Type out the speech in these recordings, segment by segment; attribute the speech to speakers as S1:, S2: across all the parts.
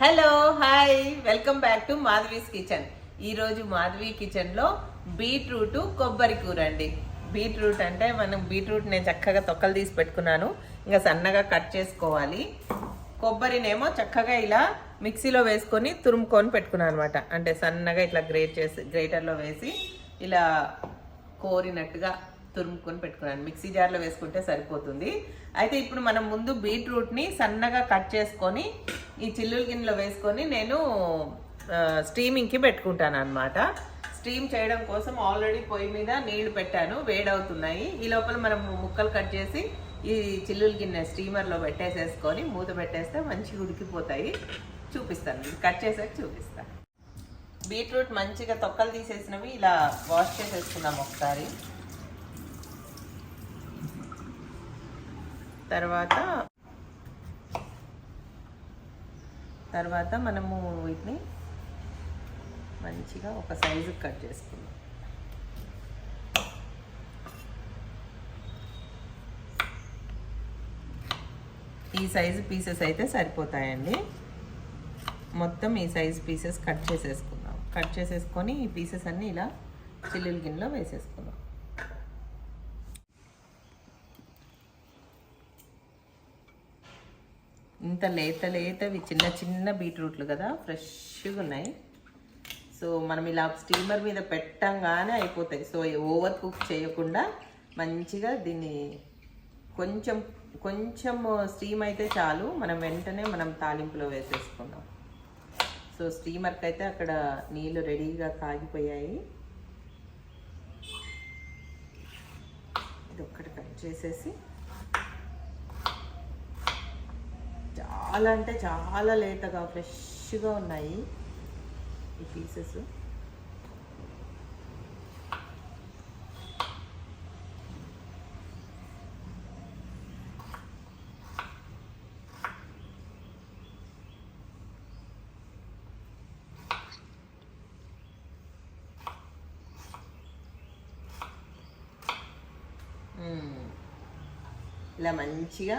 S1: Hello hi welcome back to Madhavi's kitchen. ఈరోజు మాధవి కిచెన్లో beetroot కొబ్బరి కూర అండి. బీట్రూట్ అంటే మనం బీట్రూట్ నేను చక్కగా తొక్కలు తీసి పెట్టుకున్నాను. ఇంకా సన్నగా కట్ చేసుకోవాలి. కొబ్బరినేమో చక్కగా ఇలా మిక్సీలో వేసుకొని తురుముకొని పెట్టుకున్నాను అనమాట అంటే సన్నగా ఇట్లా గ్రేట్ చేసి గ్రేటర్లో వేసి ఇలా కోరినట్టుగా తురుముకొని పెట్టుకున్నాను. మిక్సీ జార్లో వేసుకుంటే సరిపోతుంది. అయితే ఇప్పుడు మనం ముందు బీట్రూట్ని సన్నగా కట్ చేసుకొని ఈ చిల్లుల గిన్నెలో వేసుకొని నేను స్టీమింగ్కి పెట్టుకుంటాను అనమాట స్టీమ్ చేయడం కోసం ఆల్రెడీ పొయ్యి మీద నీళ్ళు పెట్టాను వేడవుతున్నాయి. ఈ లోపల మనం ముక్కలు కట్ చేసి ఈ చిల్లుల గిన్నె స్టీమర్లో పెట్టేసేసుకొని మూత పెట్టేస్తే మంచిగా ఉడికిపోతాయి. చూపిస్తాను కట్ చేసాక చూపిస్తాను బీట్రూట్ మంచిగా తొక్కలు తీసేసినవి ఇలా వాష్ చేసేసుకుందాం ఒకసారి. తర్వాత తర్వాత మనము వీటిని మంచిగా ఒక సైజు కట్ చేసుకుందాం. ఈ సైజు పీసెస్ అయితే సరిపోతాయండి. మొత్తం ఈ సైజ్ పీసెస్ కట్ చేసేసుకుందాం. కట్ చేసేసుకొని ఈ పీసెస్ అన్నీ ఇలా చిల్లుల గిన్నెలో వేసేసుకుందాం. ఇంత లేత లేతవి చిన్న చిన్న బీట్రూట్లు కదా ఫ్రెష్గా ఉన్నాయి. సో మనం ఇలా స్టీమర్ మీద పెట్టంగానే అయిపోతాయి. సో ఓవర్ కుక్ చేయకుండా మంచిగా దీన్ని కొంచెం కొంచెం స్టీమ్ అయితే చాలు. మనం వెంటనే మనం తాలింపులో వేసేసుకుందాం. సో స్టీమర్కి అయితే అక్కడ నీళ్ళు రెడీగా కాగిపోయాయి. ఇది ఒక్కటి కట్ చేసేసి చాలా అంటే చాలా లేతగా ఫ్రెష్గా ఉన్నాయి ఈ పీసెస్. ఇలా మంచిగా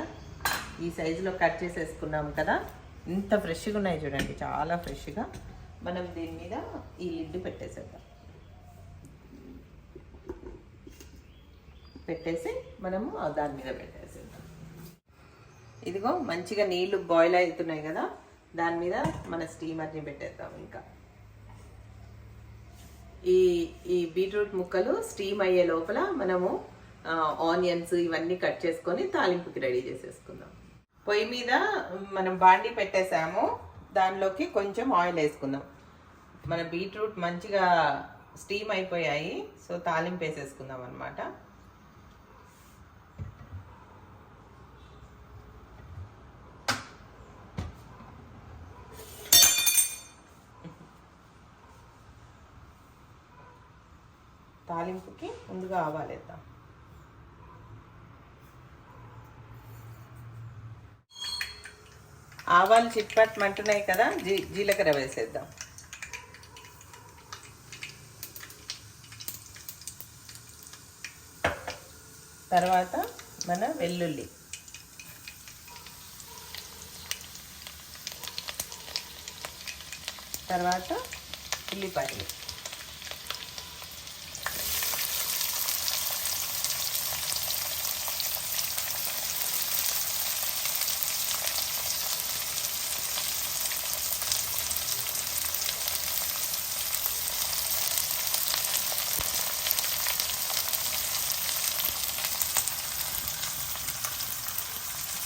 S1: ఈ సైజులో కట్ చేసేసుకున్నాం కదా. ఇంత ఫ్రెష్గా ఉన్నాయి చూడండి చాలా ఫ్రెష్గా మనం దీని మీద ఈ లిడ్ పెట్టేసేద్దాం. పెట్టేసి మనము దాని మీద పెట్టేసేద్దాం. ఇదిగో మంచిగా నీళ్ళు బాయిల్ అవుతున్నాయి కదా దాని మీద మన స్టీమర్ని పెట్టేద్దాం ఇంకా. ఈ ఈ బీట్రూట్ ముక్కలు స్టీమ్ అయ్యే లోపల మనము ఆనియన్స్ ఇవన్నీ కట్ చేసుకొని తాలింపుకి రెడీ చేసేసుకుందాం. పొయ్యి మీద మనం బాండి పెట్టేసాము. దానిలోకి కొంచెం ఆయిల్ వేసుకుందాం. మన బీట్రూట్ మంచిగా స్టీమ్ అయిపోయాయి. సో తాలింపు వేసేసుకుందాం అనమాట తాలింపుకి ముందుగా ఆవాలేద్దాం ఆవాలు చిట్పట్టమంటున్నాయి కదా జీ జీలకర్ర వేసేద్దాం. తర్వాత మన వెల్లుల్లి. తర్వాత ఉల్లిపాయలు.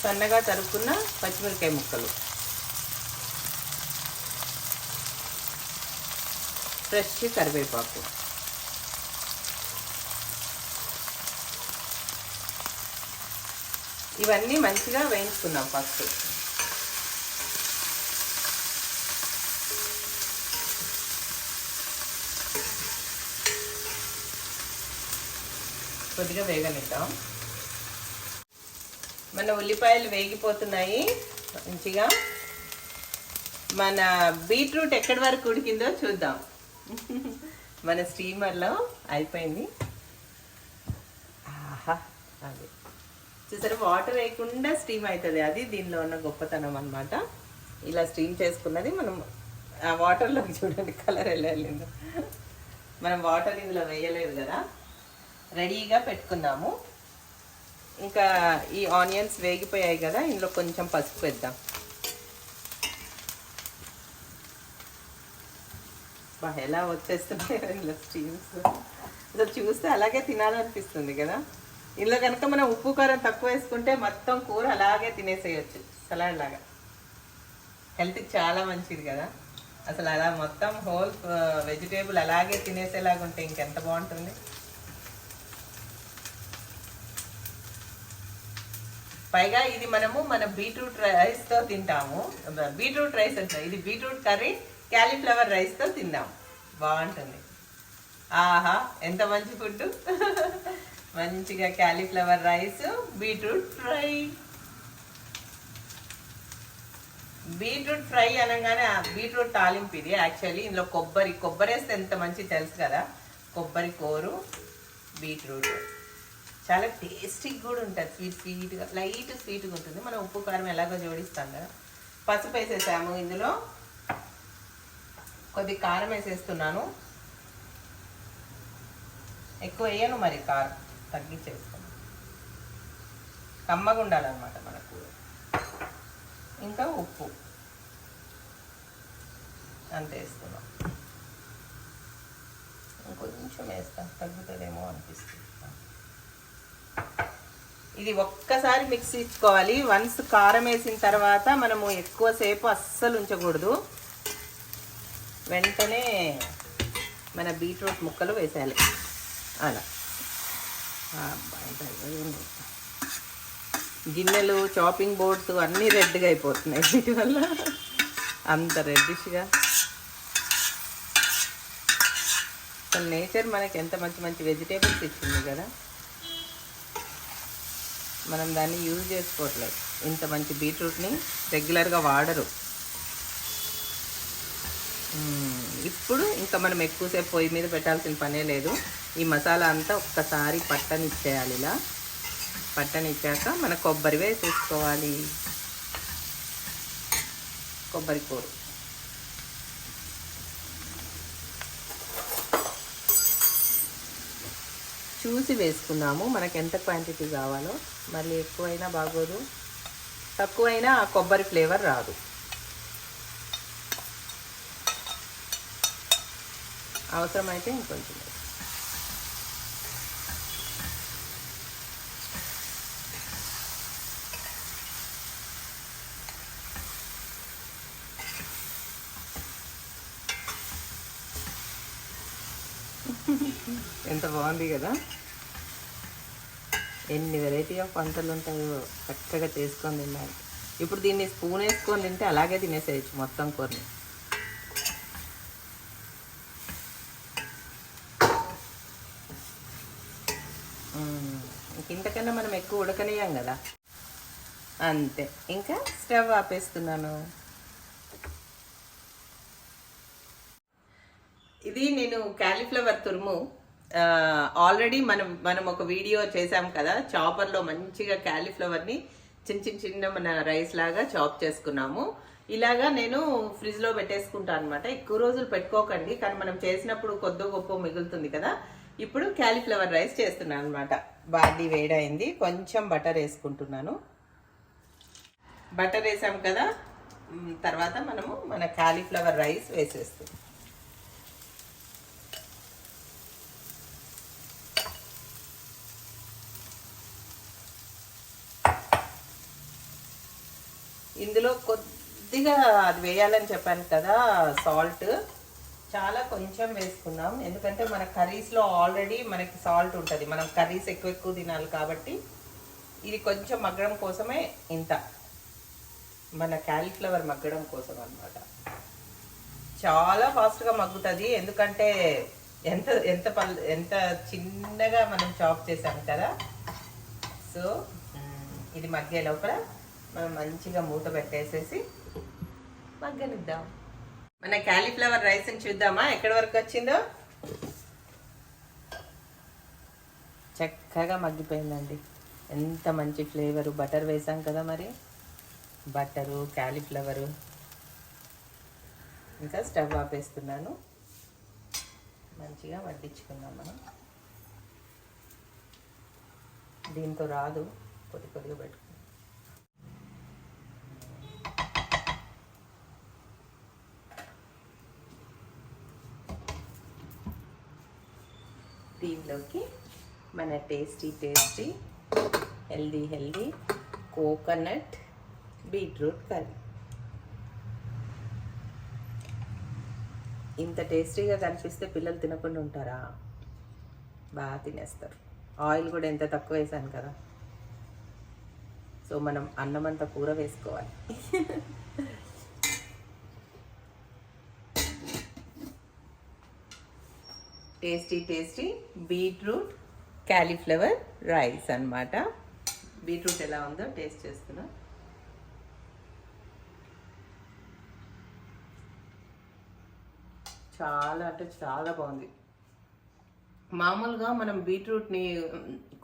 S1: సన్నగా తరుక్కున్న పచ్చిమిరకాయ ముక్కలు. ఫ్రెష్ కరివేపాకు. ఇవన్నీ మంచిగా వేయించుకున్నాం ఫస్ట్. కొద్దిగా వేగనిద్దాం. మన ఉల్లిపాయలు వేగిపోతున్నాయి. మంచిగా. మన బీట్రూట్ ఎక్కడి వరకు ఉడికిందో చూద్దాం. మన స్టీమర్లో అయిపోయింది. ఆహా అది. చూసారు వాటర్ వేయకుండా స్టీమ్ అవుతుంది. అది దీనిలో ఉన్న గొప్పతనం అనమాట ఇలా స్టీమ్ చేసుకున్నది మనం ఆ వాటర్లోకి చూడండి కలర్ వెళ్ళలేదు మనం వాటర్ ఇందులో వేయలేదు కదా. రెడీగా పెట్టుకుందాము ఇంకా ఈ ఆనియన్స్ వేగిపోయాయి కదా ఇందులో కొంచెం పసుపు వేద్దాం. బా ఎలా వచ్చేస్తున్నాయి ఇందులో స్టీమ్స్. అసలు చూస్తే అలాగే తినాలనిపిస్తుంది కదా. ఇందులో కనుక మనం ఉప్పు కారం తక్కువ వేసుకుంటే మొత్తం కూర అలాగే తినేసేయచ్చు సలాడ్ లాగా. హెల్త్కి చాలా మంచిది కదా. అసలు అలా మొత్తం హోల్ వెజిటేబుల్ అలాగే తినేసేలాగా ఉంటే ఇంకెంత బాగుంటుంది. పైగా ఇది మనము మన బీట్రూట్ రైస్తో తింటాము. బీట్రూట్ రైస్ అంటాం ఇది బీట్రూట్ కర్రీ క్యాలీఫ్లవర్ రైస్తో తిందాం. బాగుంటుంది. ఆహా ఎంత మంచి ఫుడ్ మంచిగా cauliflower rice beetroot fry. Beetroot fry అనగానే బీట్రూట్ తాలింపు ఇది. యాక్చువల్లీ ఇందులో కొబ్బరి కొబ్బరి వేస్తే ఎంత మంచి తెలుసు కదా. కొబ్బరి కూరు బీట్రూట్. చాలా టేస్టీగా కూడా ఉంటుంది. స్వీట్ స్వీట్గా లైట్ స్వీట్గా ఉంటుంది. మనం ఉప్పు కారం ఎలాగో జోడిస్తాం కదా. పసుపు వేసేసాము ఇందులో. కొద్ది కారం వేసేస్తున్నాను. ఎక్కువ వేయను మరి కారం. తగ్గించేస్తాను కమ్మగా ఉండాలన్నమాట మనకు ఇంకా ఉప్పు. అంత వేస్తున్నాం ఇంకొంచెం వేస్తాం. తగ్గుతుందేమో అనిపిస్తుంది. ఇది ఒక్కసారి మిక్స్ ఇచ్చుకోవాలి వన్స్ కారం వేసిన తర్వాత మనము ఎక్కువసేపు అస్సలు ఉంచకూడదు. వెంటనే మన బీట్రూట్ ముక్కలు వేసేయాలి. అలా. గిన్నెలు చాపింగ్ బోర్డ్స్ అన్నీ రెడ్గా అయిపోతున్నాయి. వీటి వల్ల అంత రెడ్డిష్గా అసలు నేచర్ మనకి ఎంత మంచి మంచి వెజిటేబుల్స్ ఇచ్చింది కదా. మనం దాన్ని యూజ్ చేసుకోవట్లేదు. ఇంత మంచి బీట్రూట్ని రెగ్యులర్గా వాడరు. ఇప్పుడు ఇంకా మనం ఎక్కువసేపు పొయ్యి మీద పెట్టాల్సిన పనే లేదు. ఈ మసాలా అంతా ఒక్కసారి పట్టనిచ్చేయాలి ఇలా. పట్టనిచ్చాక మన కొబ్బరి వేసేసుకోవాలి. కొబ్బరి కూర. చూసి వేసుకున్నాము. మనకు ఎంత క్వాంటిటీ కావాలో. మళ్ళీ ఎక్కువైనా బాగోదు. తక్కువైనా ఆ కొబ్బరి ఫ్లేవర్ రాదు. అవసరమైతే ఇంకొంచెం ఎంత బాగుంది కదా. ఎన్ని వెరైటీ ఆఫ్ వంటలు ఉంటాయో చక్కగా చేసుకొని తిన్నాను. ఇప్పుడు దీన్ని స్పూన్ వేసుకొని తింటే అలాగే తినేసేయచ్చు మొత్తం కూరని. ఇంతకన్నా మనం ఎక్కువ ఉడకనేయం కదా. అంతే. ఇంకా స్టవ్ ఆపేస్తున్నాను. ఇది నేను క్యాలీఫ్లవర్ తురుము. ఆల్రెడీ మనం మనం ఒక వీడియో చేసాం కదా చాపర్లో మంచిగా క్యాలీఫ్లవర్ని చిన్న చిన్న చిన్న మన రైస్ లాగా చాప్ చేసుకున్నాము. ఇలాగా నేను ఫ్రిడ్జ్లో పెట్టేసుకుంటాను అనమాట ఎక్కువ రోజులు పెట్టుకోకండి కానీ మనం చేసినప్పుడు కొద్ది గొప్ప మిగులుతుంది కదా. ఇప్పుడు క్యాలీఫ్లవర్ రైస్ చేస్తున్నాను అనమాట బాడీ వేడైంది కొంచెం బటర్ వేసుకుంటున్నాను. బటర్ వేసాం కదా తర్వాత మనము మన క్యాలీఫ్లవర్ రైస్ వేసేస్తాం. ఇందులో కొద్దిగా అది వేయాలని చెప్పాను కదా సాల్ట్. చాలా కొంచెం వేసుకున్నాం ఎందుకంటే మన కర్రీస్లో ఆల్రెడీ మనకి సాల్ట్ ఉంటుంది. మనం కర్రీస్ ఎక్కువ ఎక్కువ తినాలి కాబట్టి ఇది కొంచెం మగ్గడం కోసమే ఇంత. మన క్యాలీఫ్లవర్ మగ్గడం కోసం అన్నమాట. చాలా ఫాస్ట్గా మగ్గుతుంది. ఎందుకంటే ఎంత ఎంత పల్ ఎంత చిన్నగా మనం చాప్ చేసాం కదా. సో ఇది మగ్గే లోపల. మనం మంచిగా మూత పెట్టేసేసి మగ్గనిద్దాం. మన క్యాలీఫ్లవర్ రైస్ని చూద్దామా? ఎక్కడి వరకు వచ్చిందో? చక్కగా మగ్గిపోయిందండి. ఎంత మంచి ఫ్లేవరు. బటర్ వేసాం కదా మరి. Butter cauliflower. ఇంకా స్టవ్ ఆపేస్తున్నాను. మంచిగా వడ్డించుకుందాం మనం. దీంతో రాదు. కొద్ది కొద్దిగా పెట్టుకుందాం. దీనిలోకి మన tasty tasty healthy healthy coconut beetroot curry ఇంత టేస్టీగా కనిపిస్తే పిల్లలు తినకుండా ఉంటారా? బాగా తినేస్తారు. ఆయిల్ కూడా ఎంత తక్కువ వేసాను కదా. సో మనం అన్నం అంతా కూర వేసుకోవాలి. Tasty tasty beetroot cauliflower rice అన్నమాట. బీట్రూట్ ఎలా ఉందో టేస్ట్ చేస్తున్నా. చాలా అంటే చాలా బాగుంది. మామూలుగా మనం బీట్రూట్ని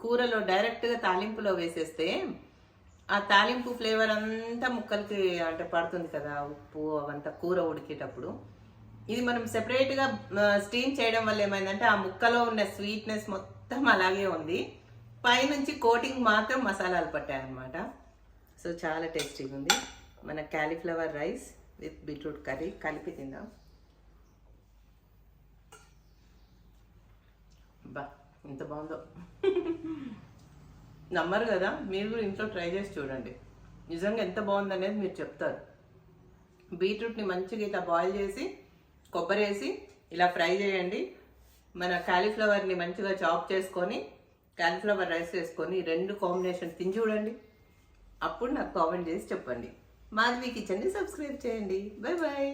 S1: కూరలో డైరెక్ట్గా తాలింపులో వేసేస్తే ఆ తాలింపు ఫ్లేవర్ అంతా ముక్కలకి అంటే పడుతుంది కదా ఉప్పు అవంతా కూర ఉడికేటప్పుడు. ఇది మనం సెపరేట్గా స్టీమ్ చేయడం వల్ల ఏమైందంటే ఆ ముక్కలో ఉన్న స్వీట్నెస్ మొత్తం అలాగే ఉంది. పైనుంచి కోటింగ్ మాత్రం మసాలాలు పట్టాయన్నమాట. సో చాలా టేస్టీగా ఉంది. మన cauliflower rice with beetroot curry కలిపి తిందాం. బా ఎంత బాగుందో. నమ్మరు కదా? మీరు కూడా ఇంట్లో ట్రై చేసి చూడండి. నిజంగా ఎంత బాగుందనేది మీరు చెప్తారు. బీట్రూట్ని మంచిగా ఇట్లా బాయిల్ చేసి కొబ్బరి వేసి ఇలా ఫ్రై చేయండి. మన కాలీఫ్లవర్ని మంచిగా చాప్ చేసుకొని కాలీఫ్లవర్ రైస్ వేసుకొని రెండు కాంబినేషన్ తిని చూడండి. అప్పుడు నాకు కామెంట్ చేసి చెప్పండి. మాధవి కిచెన్ని సబ్స్క్రైబ్ చేయండి. Bye bye